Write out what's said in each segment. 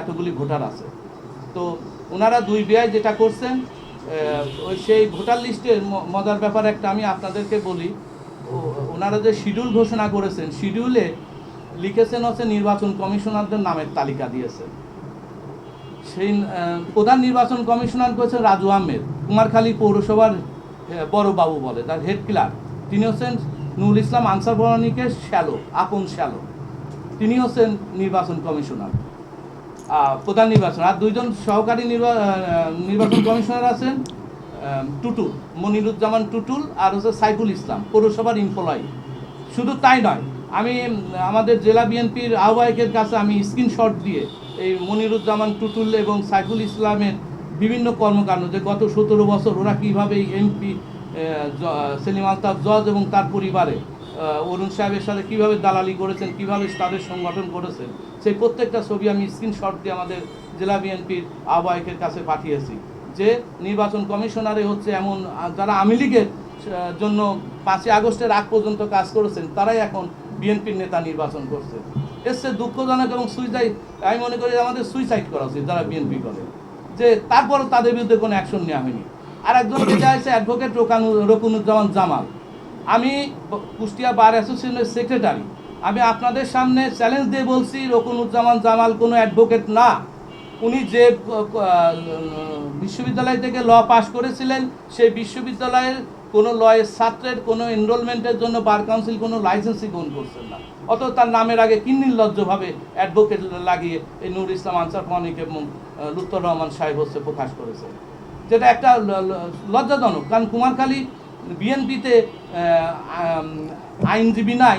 এতগুলি ভোটার আছে। তো ওনারা দুই বিয়ায় যেটা করছেন ওই সেই ভোটার লিস্টের মজার ব্যাপার একটা আমি আপনাদেরকে বলি। ওনারা যে শিডিউল ঘোষণা করেছেন শিডিউলে লিখেছেন হচ্ছে নির্বাচন কমিশনারদের নামের তালিকা দিয়েছেন সেই প্রধান নির্বাচন কমিশনার করেছেন রাজু আহমেদ কুমারখালী পৌরসভার আহ, বড় বাবু বলে তার হেড ক্লার্ক তিনি হচ্ছেন নুরুল ইসলাম আনসার বরানিকে শ্যালো আপন শ্যালো তিনি হচ্ছেন নির্বাচন কমিশনার। প্রধান নির্বাচন। আর দুইজন সহকারী নির্বা- নির্বাচন কমিশনার আছেন টুটুল, মনিরুজ্জামান টুটুল আর হচ্ছে সাইফুল ইসলাম, পৌরসভার এমপ্লয়ি শুধু তাই নয়, আমি, আমাদের জেলা বিএনপির আহ্বায়কের কাছে আমি স্ক্রিনশট দিয়ে এই মনিরুজ্জামান টুটুল এবং সাইফুল ইসলামের বিভিন্ন কর্মকাণ্ড, যে গত সতেরো বছর ওরা কীভাবে এই এমপি সেলিম আলতাফ জজ এবং তার পরিবারে অরুণ সাহেবের সাথে কীভাবে দালালি করেছেন, কীভাবে তাদের সংগঠন করেছেন সেই প্রত্যেকটা ছবি আমি স্ক্রিনশট দিয়ে আমাদের জেলা বিএনপির আহ্বায়কের কাছে পাঠিয়েছি। যে নির্বাচন কমিশনারে হচ্ছে এমন যারা আওয়ামী লীগের জন্য পাঁচই আগস্টের আগ পর্যন্ত কাজ করেছেন, তারাই এখন বিএনপির নেতা নির্বাচন করছে। এসছে দুঃখজনক এবং সুইসাইড, আমি মনে করি আমাদের সুইসাইড করা উচিত যারা বিএনপি করে, যে তারপরও তাদের বিরুদ্ধে কোনো অ্যাকশন নেওয়া হয়নি। আর একজনকে যা হয়েছে অ্যাডভোকেট রোকানু রকুনুজ্জামান জামাল। আমি কুষ্টিয়া বার অ্যাসোসিয়েশনের সেক্রেটারি। আমি আপনাদের সামনে চ্যালেঞ্জ দিয়ে বলছি, রকুনুজ্জামান জামাল কোনো অ্যাডভোকেট না। উনি যে বিশ্ববিদ্যালয় থেকে ল পাশ করেছিলেন, সেই বিশ্ববিদ্যালয়ের কোনো লয়ের ছাত্রের কোনো এনরোলমেন্টের জন্য বার কাউন্সিল কোনো লাইসেন্সই গ্রহণ করছেন না। অত তার নামের আগে কি নির্লজ্জভাবে অ্যাডভোকেট লাগিয়ে এই নুর ইসলাম আনসার মানিক এবং লুত্তর রহমান সাহেব হচ্ছে প্রকাশ করেছে যেটা একটা লজ্জাজনক। কারণ কুমারখালী বিএনপিতে আইনজীবী নাই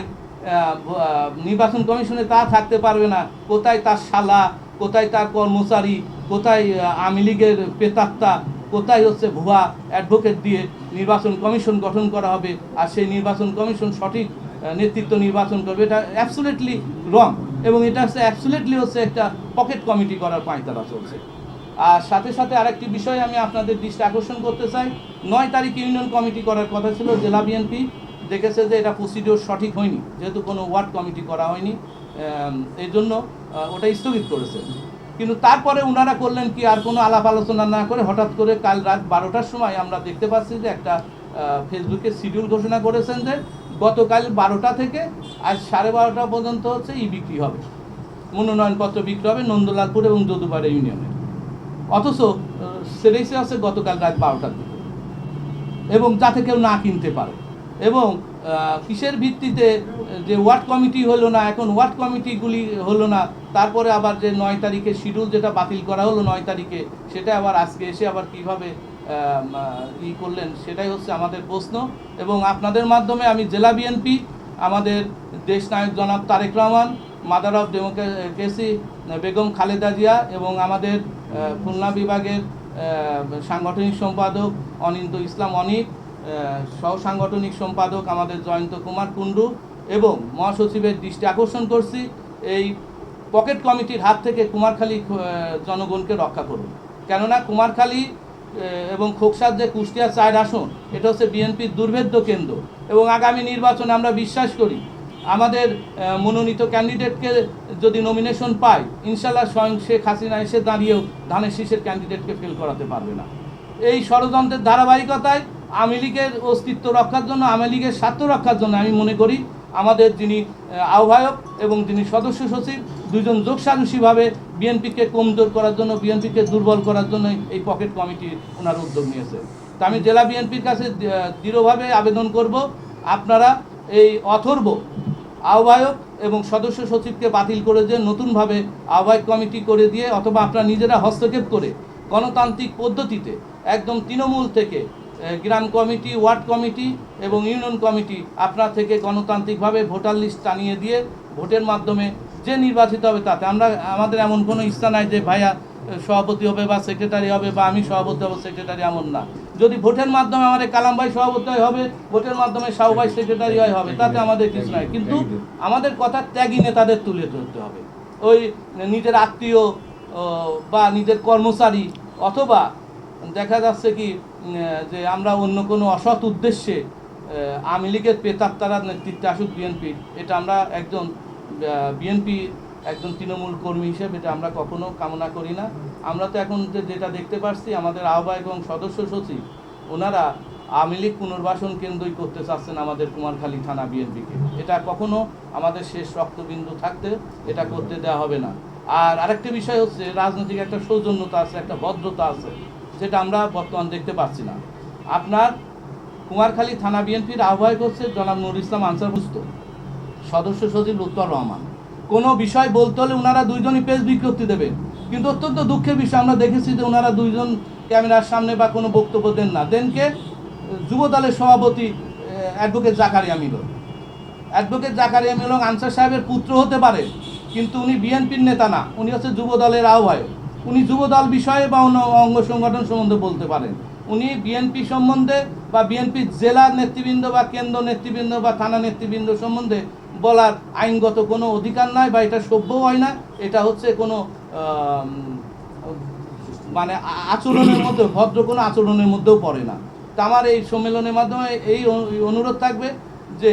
নির্বাচন কমিশনে তা থাকতে পারবে না। কোথায় তার শালা, কোথায় তার কর্মচারী, কোথায় আওয়ামী লীগের পেতাত্তা, কোথায় হচ্ছে ভুয়া অ্যাডভোকেট দিয়ে নির্বাচন কমিশন গঠন করা হবে। আর সেই নির্বাচন কমিশন সঠিক নেতৃত্ব নির্বাচন করবে, এটা অ্যাবসুলেটলি রং এবং এটা হচ্ছে অ্যাবসুলেটলি হচ্ছে একটা পকেট কমিটি করার পাঁয়তারা চলছে। আর সাথে সাথে আরেকটি বিষয় আমি আপনাদের দৃষ্টি আকর্ষণ করতে চাই। নয় তারিখ ইউনিয়ন কমিটি করার কথা ছিল, জেলা বিএনপি দেখেছে যে এটা প্রসিডিওর সঠিক হয়নি, যেহেতু কোনো ওয়ার্ড কমিটি করা হয়নি এই জন্য ওটা স্থগিত করেছে। কিন্তু তারপরে ওনারা করলেন কি, আর কোনো আলাপ আলোচনা না করে হঠাৎ করে কাল রাত বারোটার সময় আমরা দেখতে পাচ্ছি যে একটা ফেসবুকে শিডিউল ঘোষণা করেছেন যে গতকাল বারোটা থেকে আজ সাড়ে বারোটা পর্যন্ত হচ্ছে ই বিক্রি হবে। মনোনয়নপত্র বিক্রি হবে নন্দলালপুর এবং যদুপাড়া ইউনিয়নে। অথচ সেরেসে আছে গতকাল রাত বারোটার দিকে। এবং যাতে কেউ না কিনতে পারে। এবং কিসের ভিত্তিতে যে ওয়ার্ড কমিটি হলো না, এখন ওয়ার্ড কমিটিগুলি হলো না, তারপরে আবার যে নয় তারিখে শিডিউল যেটা বাতিল করা হলো নয় তারিখে, সেটা আবার আজকে এসে আবার কীভাবে ই করলেন, সেটাই হচ্ছে আমাদের প্রশ্ন। এবং আপনাদের মাধ্যমে আমি জেলা বিএনপি, আমাদের দেশ নায়ক জনাব Tarek Rahman mother of democracy Begum Khaleda Zia এবং আমাদের খুলনা বিভাগের সাংগঠনিক সম্পাদক অনিন্দ ইসলাম অনিক সহ সাংগঠনিক সম্পাদক আমাদের জয়ন্ত কুমার কুণ্ডু এবং মহাসচিবের দৃষ্টি আকর্ষণ করছি। এই পকেট কমিটির হাত থেকে কুমারখালী জনগণকে রক্ষা করুন। কেননা কুমারখালী এবং খোকসার যে কুষ্টিয়া চায়ের আসন, এটা হচ্ছে বিএনপির দুর্ভেদ্য কেন্দ্র এবং আগামী নির্বাচনে আমরা বিশ্বাস করি আমাদের মনোনীত ক্যান্ডিডেটকে যদি নমিনেশন পায় ইনশাল্লাহ স্বয়ং শেখ হাসিনা এসে দাঁড়িয়েও ধানের শীষের ক্যান্ডিডেটকে ফেল করাতে পারবে না। এই ষড়যন্ত্রের ধারাবাহিকতায় আওয়ামী লীগের অস্তিত্ব রক্ষার জন্য, আওয়ামী লীগের স্বার্থ রক্ষার জন্য আমি মনে করি আমাদের যিনি আহ্বায়ক এবং যিনি সদস্য সচিব দুজন যোগসাজসীভাবে বিএনপিকে কমজোর করার জন্য, বিএনপিকে দুর্বল করার জন্য এই পকেট কমিটি ওনার উদ্যোগ নিয়েছে। তা আমি জেলা বিএনপির কাছে দৃঢ়ভাবে আবেদন করব, আপনারা এই অথর্ব আহ্বায়ক এবং সদস্য সচিবকে বাতিল করে দিয়ে নতুনভাবে আহ্বায়ক কমিটি করে দিয়ে অথবা আপনারা নিজেরা হস্তক্ষেপ করে গণতান্ত্রিক পদ্ধতিতে একদম তৃণমূল থেকে গ্রাম কমিটি, ওয়ার্ড কমিটি এবং ইউনিয়ন কমিটি আপনার থেকে গণতান্ত্রিকভাবে ভোটার লিস্ট টানিয়ে দিয়ে ভোটের মাধ্যমে যে নির্বাচিত হবে তাতে আমরা, আমাদের এমন কোনো ইচ্ছা নাই যে ভাইয়া সভাপতি হবে বা সেক্রেটারি হবে বা আমি সভাপতি হব, সেক্রেটারি এমন না। যদি ভোটের মাধ্যমে আমাদের কালাম ভাই সভাপতি হয় হবে ভোটের মাধ্যমে সাহু ভাই সেক্রেটারি হয় হবে তাতে আমাদের কিছু নাই। কিন্তু আমাদের কথা ত্যাগী নেতাদের তুলে ধরতে হবে। ওই নিজের আত্মীয় বা নিজের কর্মচারী অথবা দেখা যাচ্ছে কি যে আমরা অন্য কোনো অসৎ উদ্দেশ্যে আওয়ামী লীগের পেতাত্তারা নেতৃত্বে আসুক বিএনপি এটা আমরা একজন বিএনপি একজন তৃণমূল কর্মী হিসেবে এটা আমরা কখনো কামনা করি না। আমরা তো এখন যেটা দেখতে পাচ্ছি আমাদের আহ্বায়ক এবং সদস্য সচিব, ওনারা আওয়ামী লীগ পুনর্বাসন কেন্দ্রই করতে চাচ্ছেন আমাদের কুমারখালী থানা বিএনপিকে। এটা কখনো আমাদের শেষ রক্তবিন্দু থাকতে এটা করতে দেওয়া হবে না। আর আরেকটা বিষয় হচ্ছে, রাজনৈতিক একটা সৌজন্যতা আছে, একটা ভদ্রতা আছে যেটা আমরা বর্তমান দেখতে পাচ্ছি না। আপনার কুমারখালী থানা বিএনপির আহ্বায়ক হচ্ছে জনাব নুর ইসলাম আনসার বুস্ত সদস্য সচিব লুৎফর রহমান। কোনো বিষয় বলতে হলে ওনারা দুইজনই পেজ বিজ্ঞপ্তি দেবেন কিন্তু অত্যন্ত দুঃখের বিষয়, আমরা দেখেছি যে ওনারা দুইজন ক্যামেরার সামনে বা কোনো বক্তব্য দেন না। দেনকে যুব দলের সভাপতি অ্যাডভোকেট জাকারিয়া মিলন। অ্যাডভোকেট জাকারিয়া মিলন আনসার সাহেবের পুত্র হতে পারে, কিন্তু উনি বিএনপির নেতা না। উনি হচ্ছে যুব দলের আহ্বায়ক। উনি যুব দল বিষয়ে বা অন্য অঙ্গ সংগঠন সম্বন্ধে বলতে পারেন। উনি বিএনপি সম্বন্ধে বা বিএনপির জেলার নেতৃবৃন্দ বা কেন্দ্র নেতৃবৃন্দ বা থানা নেতৃবৃন্দ সম্বন্ধে বলার আইনগত কোনো অধিকার নাই বা এটা সভ্যও হয় না, এটা হচ্ছে কোনো মানে আচরণের মধ্যে, ভদ্র কোনো আচরণের মধ্যেও পড়ে না। তা আমার এই সম্মেলনের মাধ্যমে এই অনুরোধ থাকবে যে,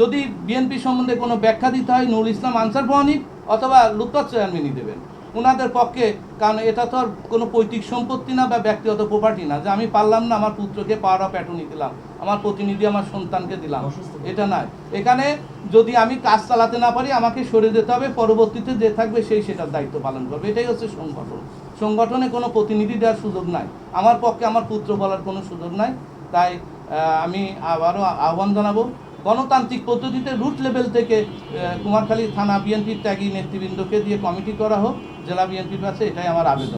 যদি বিএনপি সম্বন্ধে কোনো ব্যাখ্যা দিতে হয়, নুরুল ইসলাম আনসার বহানিক অথবা লুৎফত চেয়ারম্যানই দেবেন। ওনাদের পক্ষে কারণ এটা তো আর কোনো পৈতৃক সম্পত্তি না বা ব্যক্তিগত প্রপার্টি না। যে আমি পারলাম না আমার পুত্রকে পাওয়ার অফ অ্যাটর্নি দিলাম আমার প্রতিনিধি আমার সন্তানকে দিলাম এটা নয়। এখানে যদি আমি কাজ চালাতে না পারি আমাকে সরে যেতে হবে পরবর্তীতে যে থাকবে সেই সেটার দায়িত্ব পালন করবে। এটাই হচ্ছে সংগঠন। সংগঠনে কোনো প্রতিনিধি দেওয়ার সুযোগ নাই। আমার পক্ষে আমার পুত্র বলার কোনো সুযোগ নাই। তাই আমি আবারও আহ্বান জানাব গণতান্ত্রিক পদ্ধতিতে রুট লেভেল থেকে কুমারখালী থানা বিএনপির ত্যাগী নেতৃবৃন্দকে দিয়ে কমিটি করা হোক। জেলা বিএনপির কাছে এটাই আমার আবেদন।